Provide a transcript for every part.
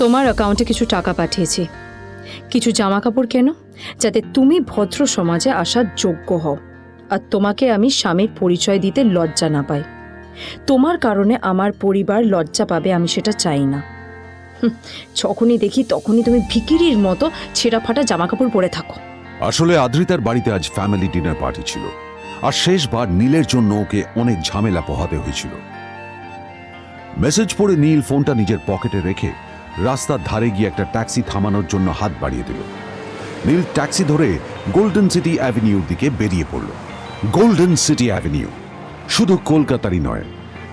তোমার অ্যাকাউন্টে কিছু টাকা পাঠিয়েছি। কিছু জামা কাপড় কেন, যাতে তুমি ভদ্র সমাজে আসার যোগ্য হও। আর তোমাকে আমি স্বামীর পরিচয় দিতে লজ্জা না পাই। তোমার কারণে আমার পরিবার লজ্জা পাবে আমি সেটা চাই না। যখনই দেখি তখনই তুমি ভিকিরির মতো ছেঁড়া ফাটা জামা কাপড় পরে থাকো। আসলে আদ্রিতার বাড়িতে আজ ফ্যামিলি ডিনার পার্টি ছিল। আর শেষবার নীলের জন্য ওকে অনেক ঝামেলা পোহাতে হয়েছিল। মেসেজ পড়ে নীল ফোনটা নিজের পকেটে রেখে রাস্তার ধারে গিয়ে একটা ট্যাক্সি থামানোর জন্য হাত বাড়িয়ে দিল। নীল ট্যাক্সি ধরে গোল্ডেন সিটি অ্যাভিনিউর দিকে বেরিয়ে পড়ল। Golden city avenue. শুধু কলকাতারই নয়,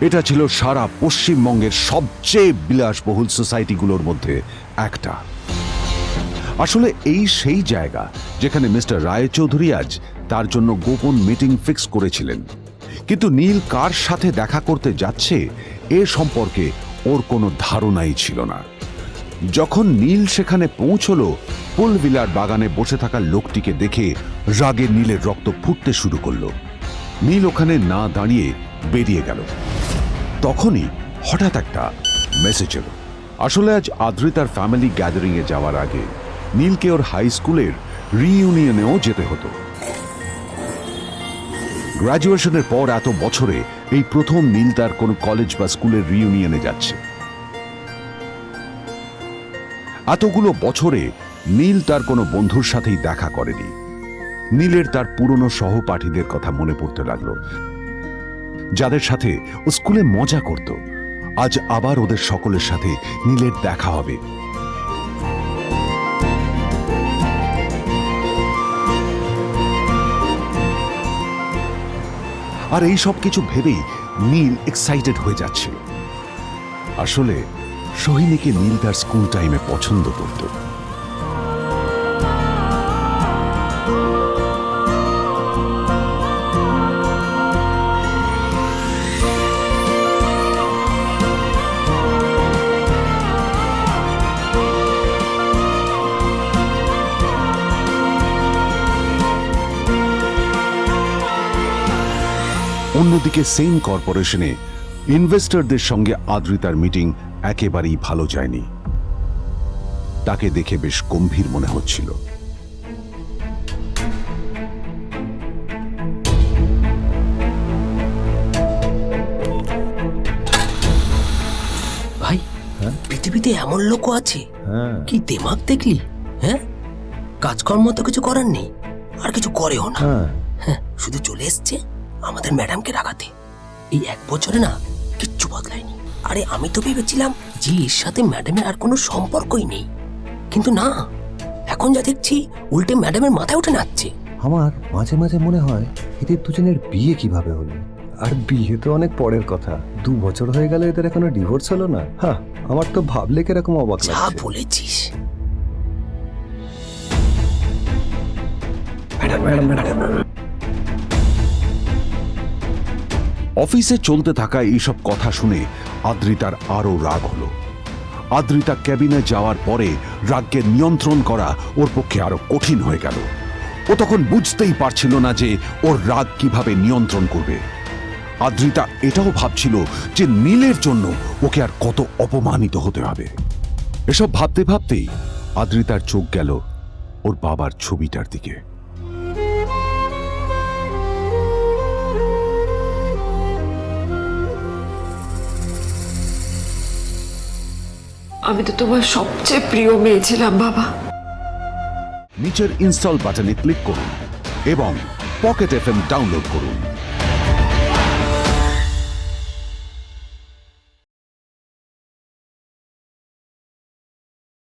এটা ছিল সারা পশ্চিমবঙ্গের সবচেয়ে বিলাসবহুল সোসাইটিগুলোর মধ্যে একটা। আসলে এই সেই জায়গা যেখানে মিস্টার রায়চৌধুরী আজ তার জন্য গোপন মিটিং ফিক্স করেছিলেন। কিন্তু নীল কার সাথে দেখা করতে যাচ্ছে এ সম্পর্কে ওর কোনো ধারণাই ছিল না। যখন নীল সেখানে পৌঁছল, পুলভিলার বাগানে বসে থাকা লোকটিকে দেখে রাগে নীলের রক্ত ফুটতে শুরু করল। নীল ওখানে না দাঁড়িয়ে বেরিয়ে গেল। তখনই হঠাৎ একটা মেসেজ এলো। আসলে আজ আদ্রিতার ফ্যামিলি গ্যাদারিং এ যাওয়ার আগে নীলকে ওর হাই স্কুলের রিইউনিয়নেও যেতে হতো। গ্র্যাজুয়েশনের পর এত বছরে এই প্রথম নীল তার কোনো কলেজ বা স্কুলের রিইউনিয়নে যাচ্ছে। এতগুলো বছরে নীল তার কোনো বন্ধুর সাথেই দেখা করেনি। নীলের তার পুরনো সহপাঠীদের কথা মনে পড়তে লাগল। যাদের সাথে ও স্কুলে মজা করত, আজ আবার ওদের সকলের সাথে নীলের দেখা হবে। আর এই সব কিছু ভেবেই নীল এক্সাইটেড হয়ে যাচ্ছিল আসলে সোহিনীকে নীল তার স্কুল টাইমে পছন্দ করত। অন্যদিকে সেম কর্পোরেশনে ইনভেস্টরদের সঙ্গে আদ্রিতার মিটিং একেবারেই ভালো যায়নি। তাকে দেখে বেশ গম্ভীর মনে হচ্ছিল। ভাই পৃথিবীতে এমন লোকও আছে। হ্যাঁ। কি দেমাগ দেখলি? হ্যাঁ? কাজকর্ম তো কিছু করার নেই আর কিছু করেও না। হ্যাঁ। হ্যাঁ, শুধু চলে এসছে আমাদের ম্যাডামকে রাখাতে এই এক বছরে না আরে আমি তো ভেবেছিলাম যে এর সাথে ম্যাডামের আর কোনো সম্পর্কই নেই। কিন্তু না এখন যা দেখছি উল্টে ম্যাডামের মাথায় উঠে নাচছে। আমার মাঝে মাঝে মনে হয় এদের দুজনের বিয়ে কীভাবে হলো? আর বিয়ে তো অনেক পরের কথা। দু বছর হয়ে গেল এদের এখনও ডিভোর্স হলো না। হ্যাঁ আমার তো ভাবলে কীরকম অবাক যা লাগছে। বলেছিস। অফিসে চলতে থাকা এইসব কথা শুনে আদ্রিতার আরও রাগ হলো। আদ্রিতা ক্যাবিনে যাওয়ার পরে রাগকে নিয়ন্ত্রণ করা ওর পক্ষে আরও কঠিন হয়ে গেল। ও তখন বুঝতেই পারছিল না যে ওর রাগ কীভাবে নিয়ন্ত্রণ করবে। আদ্রিতা এটাও ভাবছিল যে নীলের জন্য ওকে আর কত অপমানিত হতে হবে। এসব ভাবতে ভাবতেই আদ্রিতার চোখ গেল ওর বাবার ছবিটার দিকে। আমি তো তোমার সবচেয়ে প্রিয় মেয়ে ছিলাম, বাবা। নিচের ইনস্টল বাটনে ক্লিক করুন এবং পকেট এফএম ডাউনলোড করুন।